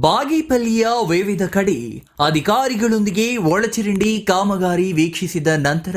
ಬಾಗೇಪಲ್ಲಿಯ ವಿವಿಧ ಕಡೆ ಅಧಿಕಾರಿಗಳೊಂದಿಗೆ ಒಳಚರಂಡಿ ಕಾಮಗಾರಿ ವೀಕ್ಷಿಸಿದ ನಂತರ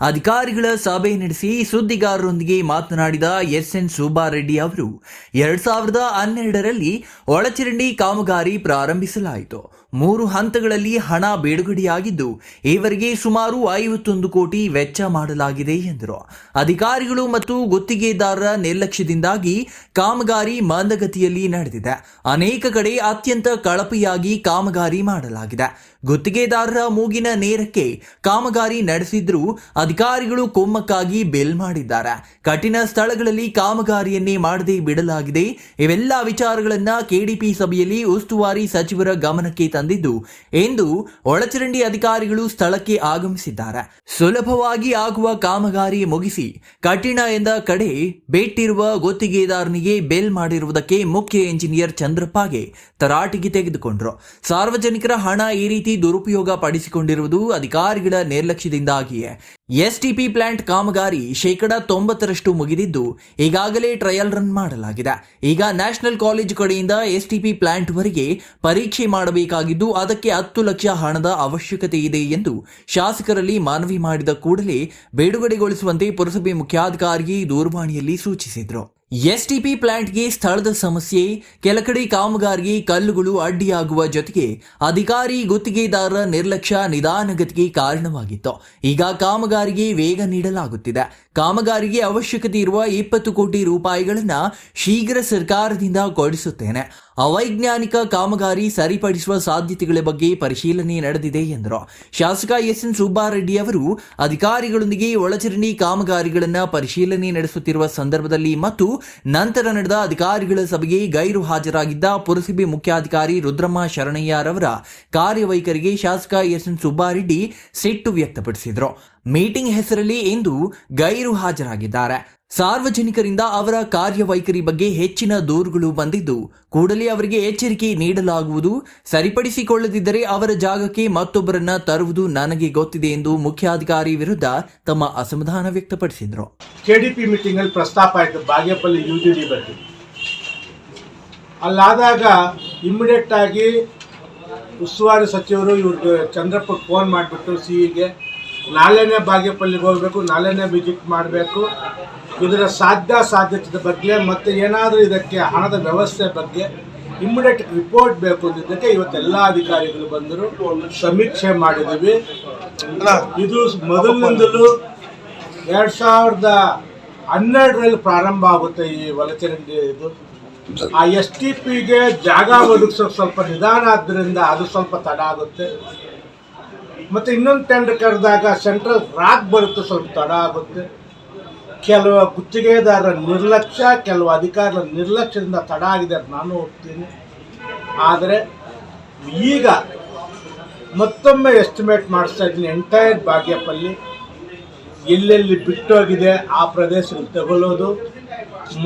ಅಧಿಕಾರಿಗಳ ಸಭೆ ನಡೆಸಿ ಸುದ್ದಿಗಾರರೊಂದಿಗೆ ಮಾತನಾಡಿದ ಎಸ್ ಎನ್ ಸುಬ್ಬಾರೆಡ್ಡಿ ಅವರು, ಎರಡ್ ಸಾವಿರದ ಹನ್ನೆರಡರಲ್ಲಿ ಒಳಚರಂಡಿ ಕಾಮಗಾರಿ ಪ್ರಾರಂಭಿಸಲಾಯಿತು. ಮೂರು ಹಂತಗಳಲ್ಲಿ ಹಣ ಬಿಡುಗಡೆಯಾಗಿದ್ದು, ಈವರೆಗೆ ಸುಮಾರು ಐವತ್ತೊಂದು ಕೋಟಿ ವೆಚ್ಚ ಮಾಡಲಾಗಿದೆ ಎಂದರು. ಅಧಿಕಾರಿಗಳು ಮತ್ತು ಗುತ್ತಿಗೆದಾರರ ನಿರ್ಲಕ್ಷ್ಯದಿಂದಾಗಿ ಕಾಮಗಾರಿ ಮಂದಗತಿಯಲ್ಲಿ ನಡೆದಿದೆ. ಅನೇಕ ಕಡೆ ಅತ್ಯಂತ ಕಳಪೆಯಾಗಿ ಕಾಮಗಾರಿ ಮಾಡಲಾಗಿದೆ. ಗುತ್ತಿಗೆದಾರರ ಮೂಗಿನ ನೇರಕ್ಕೆ ಕಾಮಗಾರಿ ನಡೆಸಿದ್ರೂ ಅಧಿಕಾರಿಗಳು ಕೊಮ್ಮಕ್ಕಾಗಿ ಬಿಲ್ ಮಾಡಿದ್ದಾರೆ. ಕಠಿಣ ಸ್ಥಳಗಳಲ್ಲಿ ಕಾಮಗಾರಿಯನ್ನೇ ಮಾಡದೆ ಬಿಡಲಾಗಿದೆ. ಇವೆಲ್ಲ ವಿಚಾರಗಳನ್ನ ಕೆಡಿಪಿ ಸಭೆಯಲ್ಲಿ ಉಸ್ತುವಾರಿ ಸಚಿವರ ಗಮನಕ್ಕೆ ತಂದಿದ್ದು ಎಂದು ಒಳಚರಂಡಿ ಅಧಿಕಾರಿಗಳು ಸ್ಥಳಕ್ಕೆ ಆಗಮಿಸಿದ್ದಾರೆ. ಸುಲಭವಾಗಿ ಆಗುವ ಕಾಮಗಾರಿ ಮುಗಿಸಿ ಕಠಿಣ ಎಂದ ಕಡೆ ಬೇಟಿರುವ ಗುತ್ತಿಗೆದಾರನಿಗೆ ಬೇಲ್ ಮಾಡಿರುವುದಕ್ಕೆ ಮುಖ್ಯ ಎಂಜಿನಿಯರ್ ಚಂದ್ರಪ್ಪಗೆ ತರಾಟಿಗೆ ತೆಗೆದುಕೊಂಡ್ರು. ಸಾರ್ವಜನಿಕರ ಹಣ ಈ ರೀತಿ ದುರುಪಯೋಗ ಪಡಿಸಿಕೊಂಡಿರುವುದು ಅಧಿಕಾರಿಗಳ ನಿರ್ಲಕ್ಷ್ಯದಿಂದಾಗಿಯೇ. ಎಸ್ಟಿಪಿ ಪ್ಲಾಂಟ್ ಕಾಮಗಾರಿ ಶೇಕಡ ತೊಂಬತ್ತರಷ್ಟು ಮುಗಿದಿದ್ದು, ಈಗಾಗಲೇ ಟ್ರಯಲ್ ರನ್ ಮಾಡಲಾಗಿದೆ. ಈಗ ನ್ಯಾಷನಲ್ ಕಾಲೇಜು ಕಡೆಯಿಂದ ಎಸ್ಟಿಪಿ ಪ್ಲಾಂಟ್ವರೆಗೆ ಪರೀಕ್ಷೆ ಮಾಡಬೇಕಾಗಿದ್ದು, ಅದಕ್ಕೆ ಹತ್ತು ಲಕ್ಷ ಹಣದ ಅವಶ್ಯಕತೆ ಇದೆ ಎಂದು ಶಾಸಕರಲ್ಲಿ ಮನವಿ ಮಾಡಿದ ಕೂಡಲೇ ಬಿಡುಗಡೆಗೊಳಿಸುವಂತೆ ಪುರಸಭೆ ಮುಖ್ಯಾಧಿಕಾರಿಗೆ ದೂರವಾಣಿಯಲ್ಲಿ ಸೂಚಿಸಿದರು. ಎಸ್ಟಿಪಿ ಪ್ಲಾಂಟ್ಗೆ ಸ್ಥಳದ ಸಮಸ್ಯೆ ಕೆಲ ಕಡೆ ಕಾಮಗಾರಿಗೆ ಕಲ್ಲುಗಳು ಅಡ್ಡಿಯಾಗುವ ಜೊತೆಗೆ ಅಧಿಕಾರಿ ಗುತ್ತಿಗೆದಾರರ ನಿರ್ಲಕ್ಷ್ಯ ನಿಧಾನಗತಿಗೆ ಕಾರಣವಾಗಿತ್ತು. ಈಗ ಕಾಮಗಾರಿಗೆ ವೇಗ ನೀಡಲಾಗುತ್ತಿದೆ. ಕಾಮಗಾರಿಗೆ ಅವಶ್ಯಕತೆ ಇರುವ ಇಪ್ಪತ್ತು ಕೋಟಿ ರೂಪಾಯಿಗಳನ್ನು ಶೀಘ್ರ ಸರ್ಕಾರದಿಂದ ಕೊಡಿಸುತ್ತೇನೆ. ಅವೈಜ್ಞಾನಿಕ ಕಾಮಗಾರಿ ಸರಿಪಡಿಸುವ ಸಾಧ್ಯತೆಗಳ ಬಗ್ಗೆ ಪರಿಶೀಲನೆ ನಡೆದಿದೆ ಎಂದರು. ಶಾಸಕ ಎಸ್ ಎನ್ ಸುಬ್ಬಾರೆಡ್ಡಿ ಅವರು ಅಧಿಕಾರಿಗಳೊಂದಿಗೆ ಒಳಚರಂಡಿ ಕಾಮಗಾರಿಗಳನ್ನು ಪರಿಶೀಲನೆ ನಡೆಸುತ್ತಿರುವ ಸಂದರ್ಭದಲ್ಲಿ ಮತ್ತು ನಂತರ ನಡೆದ ಅಧಿಕಾರಿಗಳ ಸಭೆಗೆ ಗೈರು ಹಾಜರಾಗಿದ್ದ ಪುರಸಭೆ ಮುಖ್ಯಾಧಿಕಾರಿ ರುದ್ರಮ್ಮ ಶರಣಯ್ಯರವರ ಕಾರ್ಯವೈಖರಿಗೆ ಶಾಸಕ ಎಸ್ ಎನ್ ಸುಬ್ಬಾರೆಡ್ಡಿ ಸಿಟ್ಟು ವ್ಯಕ್ತಪಡಿಸಿದರು. ಮೀಟಿಂಗ್ ಹೆಸರಲ್ಲಿ ಎಂದು ಗೈರು ಹಾಜರಾಗಿದ್ದಾರೆ. ಸಾರ್ವಜನಿಕರಿಂದ ಅವರ ಕಾರ್ಯವೈಖರಿ ಬಗ್ಗೆ ಹೆಚ್ಚಿನ ದೂರುಗಳು ಬಂದಿದ್ದು, ಕೂಡಲೇ ಅವರಿಗೆ ಎಚ್ಚರಿಕೆ ನೀಡಲಾಗುವುದು. ಸರಿಪಡಿಸಿಕೊಳ್ಳದಿದ್ದರೆ ಅವರ ಜಾಗಕ್ಕೆ ಮತ್ತೊಬ್ಬರನ್ನ ತರುವುದು ನನಗೆ ಗೊತ್ತಿದೆ ಎಂದು ಮುಖ್ಯಾಧಿಕಾರಿ ವಿರುದ್ಧ ತಮ್ಮ ಅಸಮಾಧಾನ ವ್ಯಕ್ತಪಡಿಸಿದರು. ಕೆಡಿಪಿ ಮೀಟಿಂಗ್ ಅಲ್ಲಿ ಪ್ರಸ್ತಾಪ ಆಯಿತು. ಬಾಗೇಪಲ್ಲಿ ಯುಜಿಡಿ ಬಗ್ಗೆ. ಅಲ್ಲಾದಾಗ ಇಮ್ಮಿಡಿಯೇಟ್ ಆಗಿ ಉಸ್ತುವಾರಿ ಸಚಿವರು ಇವ್ರಿಗೆ ಚಂದ್ರಪ್ಪ ಫೋನ್ ಮಾಡಿಬಿಟ್ಟು ಸಿ ಇಗೆ ನಾಳೆನೇ ಬಾಗೇಪಲ್ಲಿಗೆ ಹೋಗಬೇಕು, ನಾಳೆನೇ ವಿಸಿಟ್ ಮಾಡಬೇಕು. ಇದರ ಸಾಧ್ಯ ಸಾಧ್ಯತೆ ಬಗ್ಗೆ ಮತ್ತು ಏನಾದರೂ ಇದಕ್ಕೆ ಹಣದ ವ್ಯವಸ್ಥೆ ಬಗ್ಗೆ ಇಮ್ಮಿಡಿಯೇಟ್ ರಿಪೋರ್ಟ್ ಬೇಕು ಅಂದಿದ್ದಕ್ಕೆ ಇವತ್ತೆಲ್ಲ ಅಧಿಕಾರಿಗಳು ಬಂದರು. ಸಮೀಕ್ಷೆ ಮಾಡಿದ್ದೀವಿ. ಇದು ಮೊದಲಿನಿಂದಲೂ ಎರಡು ಸಾವಿರದ ಹನ್ನೆರಡರಲ್ಲಿ ಪ್ರಾರಂಭ ಆಗುತ್ತೆ ಈ ಒಳಚರಂಡಿ ಇದು. ಆ ಎಸ್ ಟಿ ಪಿಗೆ ಜಾಗ ಒದಗಿಸೋಕೆ ಸ್ವಲ್ಪ ನಿಧಾನ ಆದ್ದರಿಂದ ಅದು ಸ್ವಲ್ಪ ತಡ ಆಗುತ್ತೆ. ಮತ್ತು ಇನ್ನೊಂದು ಟೆಂಡರ್ ಕರೆದಾಗ ಸೆಂಟ್ರಲ್ ರಾಕ್ ಬರುತ್ತೆ ಸ್ವಲ್ಪ ತಡ ಆಗುತ್ತೆ. ಕೆಲವು ಗುತ್ತಿಗೆದಾರರ ನಿರ್ಲಕ್ಷ್ಯ, ಕೆಲವು ಅಧಿಕಾರಿಗಳ ನಿರ್ಲಕ್ಷ್ಯದಿಂದ ತಡ ಆಗಿದೆ ಅಂತ ನಾನು ಹೋಗ್ತೀನಿ. ಆದರೆ ಈಗ ಮತ್ತೊಮ್ಮೆ ಎಸ್ಟಿಮೇಟ್ ಮಾಡಿಸ್ತಾ ಇದ್ದೀನಿ ಎಂಟೈರ್ ಭಾಗ್ಯಪಲ್ಲಿ ಎಲ್ಲೆಲ್ಲಿ ಬಿಟ್ಟೋಗಿದೆ ಆ ಪ್ರದೇಶಕ್ಕೆ ತಗೊಳ್ಳೋದು.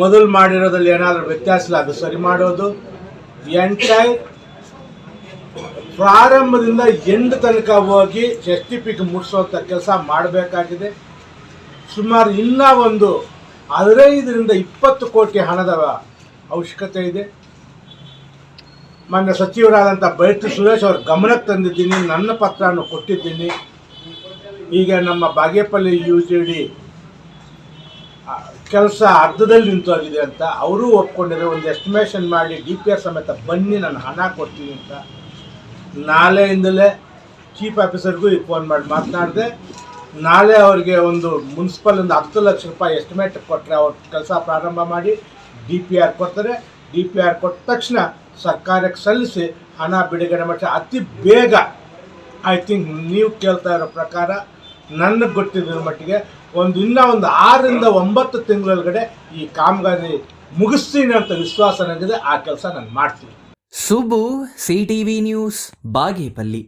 ಮೊದಲು ಮಾಡಿರೋದ್ರಲ್ಲಿ ಏನಾದರೂ ವ್ಯತ್ಯಾಸ ಅದು ಸರಿ ಮಾಡೋದು. ಎಂಟೈರ್ ಪ್ರಾರಂಭದಿಂದ ಎಂಡ್ ತನಕ ಹೋಗಿ ಎಸ್ ಟಿ ಪಿಗೆ ಮುಟ್ಟಿಸುವಂಥ ಕೆಲಸ ಮಾಡಬೇಕಾಗಿದೆ. ಸುಮಾರು ಇನ್ನೂ ಒಂದು ಹದಿನೈದರಿಂದ ಇಪ್ಪತ್ತು ಕೋಟಿ ಹಣದ ಅವಶ್ಯಕತೆ ಇದೆ. ಮಾನ್ಯ ಸಚಿವರಾದಂಥ ಬೈತು ಸುರೇಶ್ ಅವ್ರ ಗಮನಕ್ಕೆ ತಂದಿದ್ದೀನಿ, ನನ್ನ ಪತ್ರವನ್ನು ಕೊಟ್ಟಿದ್ದೀನಿ. ಈಗ ನಮ್ಮ ಬಾಗೇಪಲ್ಲಿ ಯು ಜಿ ಕೆಲಸ ಅರ್ಧದಲ್ಲಿ ನಿಂತೋಗಿದೆ ಅಂತ, ಅವರೂ ಒಪ್ಕೊಂಡಿದ್ದಾರೆ. ಒಂದು ಎಸ್ಟಿಮೇಷನ್ ಮಾಡಿ ಡಿ ಸಮೇತ ಬನ್ನಿ, ನಾನು ಹಣ ಕೊಡ್ತೀನಿ ಅಂತ. ನಾಳೆಯಿಂದಲೇ ಚೀಫ್ ಆಫೀಸರ್ಗೂ ಈಗ ಫೋನ್ ಮಾಡಿ ಮಾತನಾಡಿದೆ. ನಾಳೆ ಅವರಿಗೆ ಒಂದು ಮುನ್ಸಿಪಲ್ ಒಂದು ಹತ್ತು ಲಕ್ಷ ರೂಪಾಯಿ ಎಸ್ಟಿಮೇಟ್ ಕೊಟ್ಟರೆ ಅವ್ರು ಕೆಲಸ ಪ್ರಾರಂಭ ಮಾಡಿ ಡಿ ಪಿ ಆರ್ ಕೊಡ್ತಾರೆ. ಡಿ ಪಿ ಆರ್ ಕೊಟ್ಟ ತಕ್ಷಣ ಸರ್ಕಾರಕ್ಕೆ ಸಲ್ಲಿಸಿ ಹಣ ಬಿಡುಗಡೆ ಮಾಡಿ ಅತಿ ಬೇಗ ಐ ಥಿಂಕ್ ನೀವು ಕೇಳ್ತಾ ಇರೋ ಪ್ರಕಾರ ನನಗೆ ಗೊತ್ತಿರೋ ಮಟ್ಟಿಗೆ ಒಂದು ಇನ್ನೂ ಒಂದು ಆರರಿಂದ ಒಂಬತ್ತು ತಿಂಗಳೊಳಗಡೆ ಈ ಕಾಮಗಾರಿ ಮುಗಿಸ್ತೀನಿ ಅಂತ ವಿಶ್ವಾಸ ನನಗಿದೆ. ಆ ಕೆಲಸ ನಾನು ಮಾಡ್ತೀನಿ. Subbu CTV news Bagepalli.